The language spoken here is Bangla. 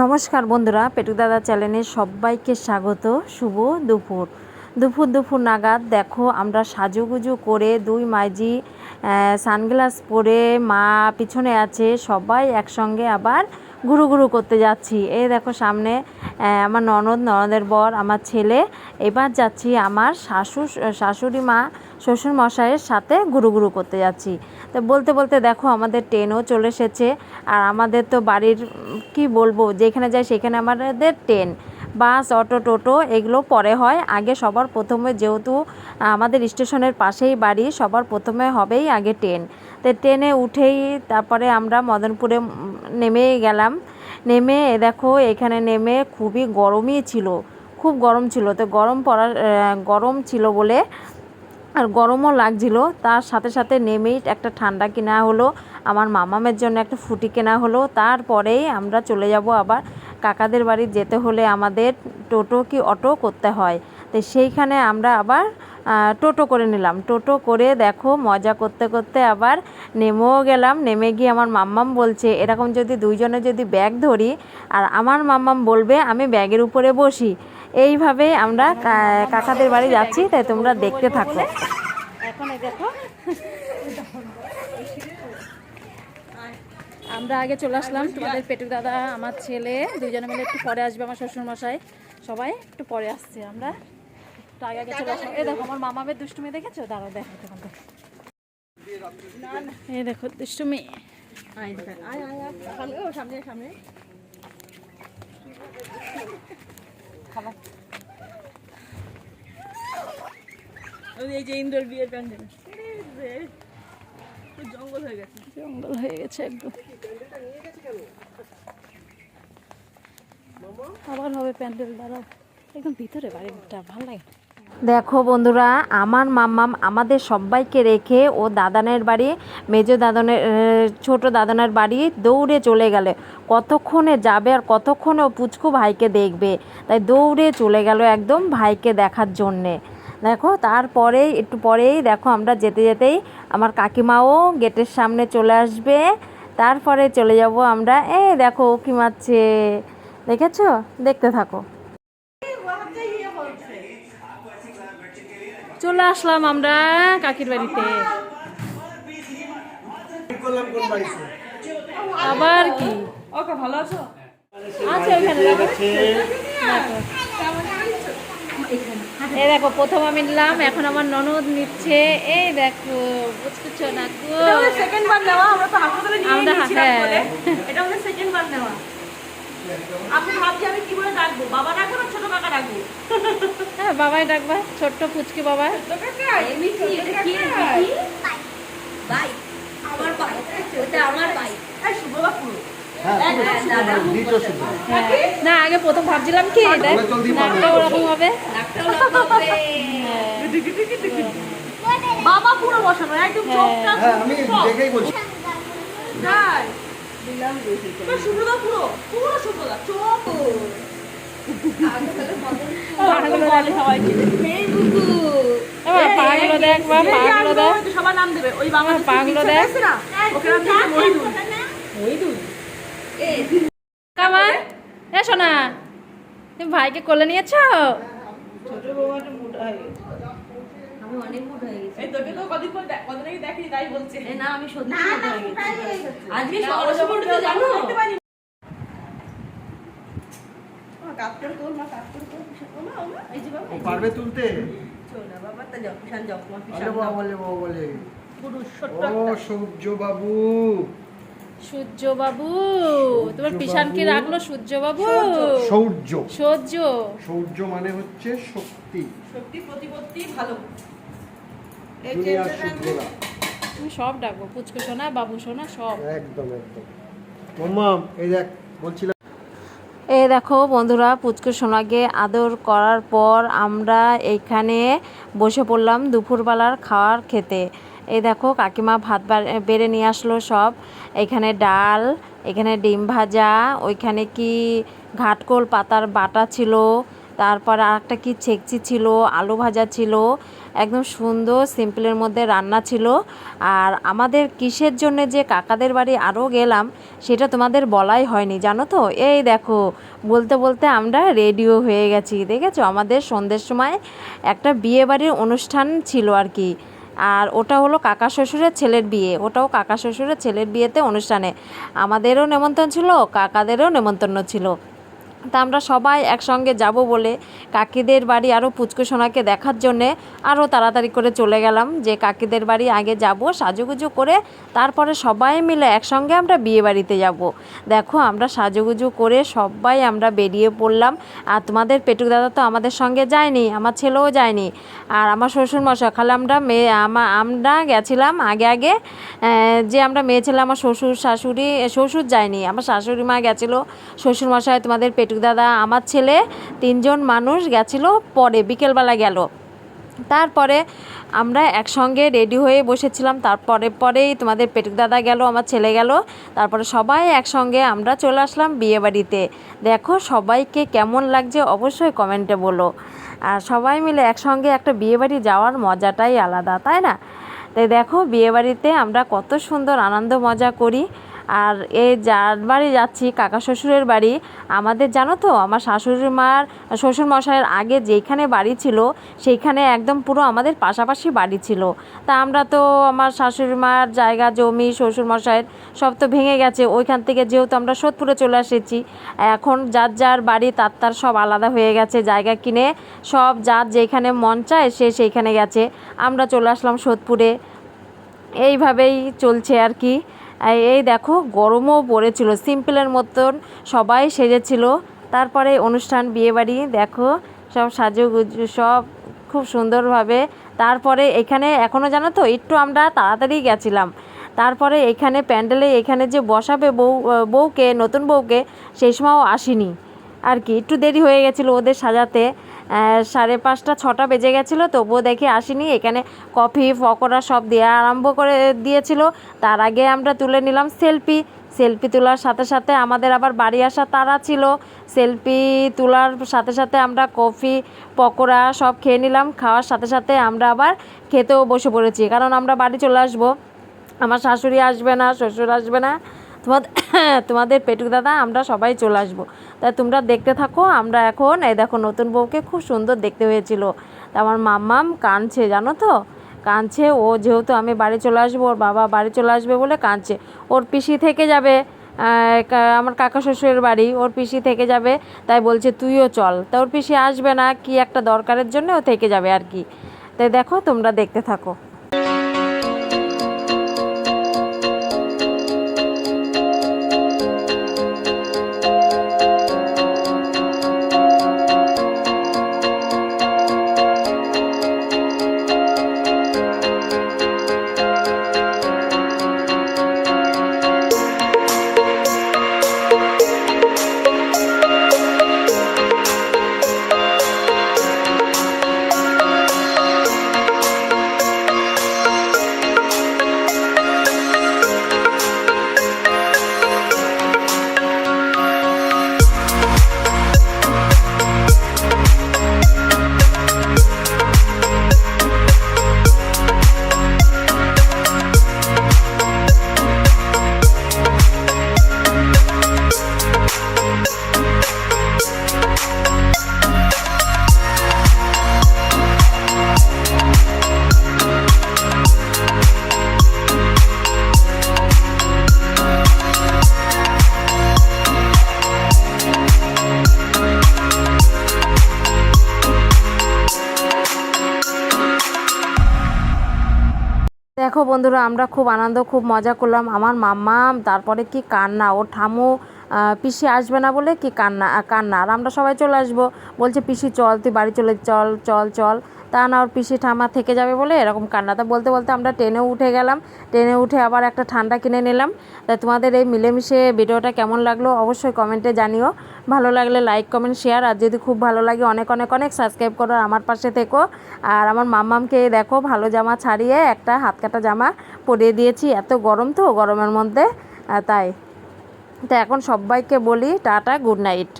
নমস্কার বন্ধুরা পেটুদাদা চ্যানেলে সবাইকে স্বাগত। শুভ দুপুর। দুপুর দুপুর নাগাদ দেখো আমরা সাজুগুজু করে দুই মাইজি সানগ্লাস পরে মা পিছনে আছে, সবাই একসঙ্গে আবার ঘুরু গুরু করতে যাচ্ছি। এই দেখো সামনে আমার ননদ, ননদের বর, আমার ছেলে। এবার যাচ্ছি আমার শাশু, শাশুড়ি মা, শ্বশুর মশাইয়ের সাথে গুরু গুরু করতে যাচ্ছি। তো বলতে বলতে দেখো আমাদের ট্রেনও চলে এসেছে। আর আমাদের তো বাড়ির কি বলব, যেখানে যাই সেখানে আমাদের ট্রেন। বাস অটো টোটো এগুলো পরে হয়। আগে সবার প্রথমে যেহেতু আমাদের স্টেশনের পাশেই বাড়ি, সবার প্রথমে হবেই আগে ট্রেন। তো ট্রেনে উঠেই তারপরে আমরা মদনপুরে নেমে গেলাম। নেমে দেখো এখানে নেমে খুবই গরমই ছিল, খুব গরম ছিল। তো গরম পড়ার গরম ছিল বলে আর গরমও লাগছিল। তার সাথে সাথে নেমেই একটা ঠান্ডা কেনা হলো, আমার মামামের জন্য একটা ফুটি কেনা হলো। তারপরেই আমরা চলে যাব আবার কাকাদের বাড়ি যেতে হলে আমাদের টোটো কি অটো করতে হয়? তো সেইখানে আমরা আবার টোটো করে নিলাম। টোটো করে দেখো, মজা করতে করতে আবার নেমেও গেলাম। নেমে গিয়ে আমার মাম্মাম বলছে, এরকম যদি দুইজনে যদি ব্যাগ ধরি, আর আমার মাম্মাম বলবে, আমি ব্যাগের উপরে বসি। এইভাবে আমরা কাকাদের বাড়ি যাচ্ছি, তাই তোমরা দেখতে থাকো। এখন দেখো আমরা আগে চলে আসলাম। তোমাদের পেটুক দাদা, আমার ছেলে দুজনে মিলে একটু পরে আসবে আমার শ্বশুর মশাই সবাই একটু পরে আসছে আমরা। একটু আগে আগে চলে আসলাম। এই দেখো, আমার মামামের দুষ্টুমি দেখেছ? দাঁড়াও, দেখো তখন এই দেখো, দুষ্টুমি। ওই এই যে ইন্দোর বিয়ের প্যান্ডেল। জঙ্গল হয়ে গেছে। জঙ্গল হয়ে গেছে একদম। আবার হবে প্যান্ডেল দাঁড়াও। একদম ভিতরে বাড়িটা ভালো লাগে। দেখো বন্ধুরা আমার মাম্মাম আমাদের সবাইকে রেখে ও দাদানের বাড়ি মেজো দাদনের ছোট দাদনের বাড়ি দৌড়ে চলে গেলে। কতক্ষণে যাবে আর কতক্ষণে ও পুচকু ভাইকে দেখবে? তাই দৌড়ে চলে গেল একদম ভাইকে দেখার জন্যে। দেখো তারপরেই একটু পরেই দেখো আমরা যেতে যেতেই আমার কাকিমাও গেটের সামনে চলে আসবে। তারপরে চলে যাব আমরা এই দেখো কি মারছে। দেখেছ? দেখতে থাকো। চলে আসলাম আমরা কাকির বাড়িতে। আবার কি? ওকে ভালো আছো আছে ওইখানে দেখো। এই দেখো প্রথম আমি নিলাম এখন আমার ননদ নিচ্ছে। এই দেখো বুঝতেছো না গো। সেকেন্ড বার নেওয়া আমরা তো হাসপাতালে নিয়ে হ্যাঁ। বলে। এটা আমাদের সেকেন্ড বার নেওয়া। আপনি ভাবছি আমি কি বলে ডাকবো বাবা ডাকবো না ছোট কাকা ডাকবো? হ্যাঁ বাবাই ডাকবা ছোট্ট পুচকি বাবা ছোট কাকা এটা কি বাইক আমার বাইক ওটা আমার বাইক এই শুভবা পুরো হ্যাঁ। না আগে প্রথম ভাবছিলাম কি নাকটা ওরকম হবে? বাবা পুরো বসানো একদম চোখটা হ্যাঁ আমি দেখেই বলছি। শুভ্রদা পুরো পুরো শুভ্রদা চোখ পাগুলো দেখ সবাইকে এবার পাগুলো দেখ বা পাগুলো দেখ। সবার নাম দেবে। ওই আমার পাগুলো দেখ। না? ওকে নাম দিয়েছে মহিদুল মহিদুল কামা তুমি ভাইকে কোলে নিয়েছো? পারবে তুলতে? বাবা বলে বাবা বলে ও সূর্য বাবু সূর্য বাবু তোমার পিসান কি রাখল সূর্য। বাবু সৌর্য। সৌর্য মানে হচ্ছে শক্তি। শক্তি প্রতিপত্তি ভালো। তুমি সব ডাকবো পুচকু সোনা বাবু সোনা সব। একদম একদম। এই দেখ বলছিলাম। এই দেখো বন্ধুরা পুচকু সোনাকে আদর করার পর আমরা এইখানে বসে পড়লাম দুপুরবেলার খাওয়ার খেতে। এই দেখো কাকিমা ভাত বেড়ে নিয়ে আসলো সব। এখানে ডাল, এখানে ডিম ভাজা, ওইখানে কি ঘাটকোল পাতার বাটা ছিল, তারপর আর একটা কি ছেকচি ছিল, আলু ভাজা ছিল, একদম সুন্দর সিম্পলের মধ্যে রান্না ছিল। আর আমাদের কিসের জন্য যে কাকাদের বাড়ি আরও গেলাম, সেটা তোমাদের বলাই হয়নি, জানো তো? এই দেখো, বলতে বলতে আমরা রেডিও হয়ে গেছি, দেখেছ? আমাদের সন্ধ্যের সময় একটা বিয়ে বাড়ির অনুষ্ঠান ছিল আর কি। আর ওটা হলো কাকা শ্বশুরের ছেলের বিয়ে। ওটাও কাকা শ্বশুরের ছেলের বিয়েতে অনুষ্ঠানে। আমাদেরও নেমন্তন্ন ছিল, কাকাদেরও নেমন্তন্ন ছিল। তা আমরা সবাই একসঙ্গে যাব বলে কাকিদের বাড়ি আরও পুচকু সোনাকে দেখার জন্যে আরও তাড়াতাড়ি করে চলে গেলাম। যে কাকিদের বাড়ি আগে যাব, সাজুগুজু করে তারপরে সবাই মিলে একসঙ্গে আমরা বিয়ে বাড়িতে যাব। দেখো, আমরা সাজুগুজু করে সবাই আমরা বেরিয়ে পড়লাম। আর তোমাদের পেটুক দাদা তো আমাদের সঙ্গে যায়নি, আমার ছেলেও যায়নি। আর আমার শ্বশুর মশা খালি আমরা মেয়ে, আমা- আমরা গেছিলাম আগে আগে যে আমরা মেয়ে ছেলে, আমার শ্বশুর শাশুড়ি, শ্বশুর যায়নি, আমার শাশুড়ি মা গেছিল। শ্বশুর মশাই তোমাদের পেটুক দাদা, আমার ছেলে, তিনজন মানুষ গেছিল পরে, বিকেলবেলা গেল। তারপরে আমরা একসঙ্গে রেডি হয়ে বসেছিলাম। তারপরে পরেই তোমাদের পেটুক দাদা গেল, আমার ছেলে গেল। তারপরে সবাই একসঙ্গে আমরা চলে আসলাম বিয়ে বাড়িতে দেখো সবাইকে কেমন লাগছে, অবশ্যই কমেন্টে বলো। আর সবাই মিলে একসঙ্গে একটা বিয়ে বাড়ি যাওয়ার মজাটাই আলাদা, তাই না? তাই দেখো বিয়ে বাড়িতে আমরা কত সুন্দর আনন্দ মজা করি। আর এই যার বাড়ি যাচ্ছি, কাকা শ্বশুরের বাড়ি, আমাদের জানো তো, আমার শাশুড়ি মার, শ্বশুর মশাইয়ের আগে যেখানে বাড়ি ছিল, সেইখানে একদম পুরো আমাদের পাশাপাশি বাড়ি ছিল। তা আমরা তো আমার শাশুড়ি মার জায়গা, জমি, শ্বশুর মশাইয়ের সব তো ভেঙে গেছে, ওইখান থেকে যেহেতু আমরা সোদপুরে চলে এসেছি, এখন যার যার বাড়ি, তার তার সব আলাদা হয়ে গেছে, জায়গা কিনে সব যার যেখানে মন চায়, সে সেইখানে গেছে। আমরা চলে আসলাম সোদপুরে। এইভাবেই চলছে আর কি। এই দেখো, গরমও পড়েছিল, সিম্পলের মতন সবাই সেজেছিল। তারপরে অনুষ্ঠান, বিয়েবাড়ি, দেখো, সব সাজুগুজু, সব খুব সুন্দরভাবে। তারপরে এখানে এখনও জানো তো, একটু আমরা তাড়াতাড়ি গেছিলাম। তারপরে এখানে প্যান্ডেলে এখানে যে বসাবে বউ বউকে, নতুন বউকে, সেই সময়ও আসেনি। আর কি, একটু দেরি হয়ে গেছিল ওদের সাজাতে। সাড়ে পাঁচটা, ছটা বেজে গেছিল, তবুও দেখে আসিনি। এখানে কফি, পকোড়া সব দেওয়া আরম্ভ করে দিয়েছিল। তার আগে আমরা তুলে নিলাম সেলফি। সেলফি তোলার সাথে সাথে আমাদের আবার বাড়ি আসা তারা ছিল। সেলফি তোলার সাথে সাথে আমরা কফি, পকোড়া সব খেয়ে নিলাম। খাওয়ার সাথে সাথে আমরা আবার খেতেও বসে পড়েছি। কারণ আমরা বাড়ি চলে আসব। আমার শাশুড়ি আসবে না, শ্বশুর আসবে না। তোমাদের তোমাদের পেটুক দাদা, আমরা সবাই চলে আসব। তাই তোমরা দেখতে থাকো, আমরা এখন, এই দেখো নতুন বউকে খুব সুন্দর দেখতে হয়েছিল। তা আমার মাম্মাম কাঁদছে, জানো তো? কাঁদছে, ও যেহেতু আমি বাড়ি চলে আসব, ওর বাবা বাড়ি চলে আসবে বলে কাঁদছে। ওর পিসি থেকে যাবে আমার কাকা শ্বশুরের বাড়ি, ওর পিসি থেকে যাবে, তাই বলছে তুইও চল। তা ওর পিসি আসবে না, কি একটা দরকারের জন্য ও থেকে যাবে আর কি। তাই দেখো, তোমরা দেখতে থাকো। বন্ধুরা, আমরা খুব আনন্দ, খুব মজা করলাম। আমার মাম্মা, তারপরে কি কান্না? ও ঠামু পিসি আসবে না বলে কি কান্না কান্না? আর আমরা সবাই চলে আসব। বলছে, পিসি, চল, তুই বাড়ি চলে, চল চল চল। তা না ওর পিসি ঠামা থেকে যাবে বলে এরকম কান্না। তা বলতে বলতে আমরা ট্রেনেও উঠে গেলাম। ট্রেনে উঠে আবার একটা ঠান্ডা কিনে নিলাম। তা তোমাদের এই মিলেমিশে ভিডিওটা কেমন লাগল অবশ্যই কমেন্টে জানিও। ভালো লাগলে লাইক, কমেন্ট, শেয়ার। আর যদি খুব ভালো লাগে অনেক অনেক অনেক সাবস্ক্রাইব করো আমার পাশে থেকো। আর আমার মাম্মামকে দেখো ভালো জামা ছাড়িয়ে একটা হাত কাটা জামা পরিয়ে দিয়েছি। এত গরম তো গরমের মধ্যে। তাই। তো এখন সবাইকে বলি টাটা, গুড নাইট।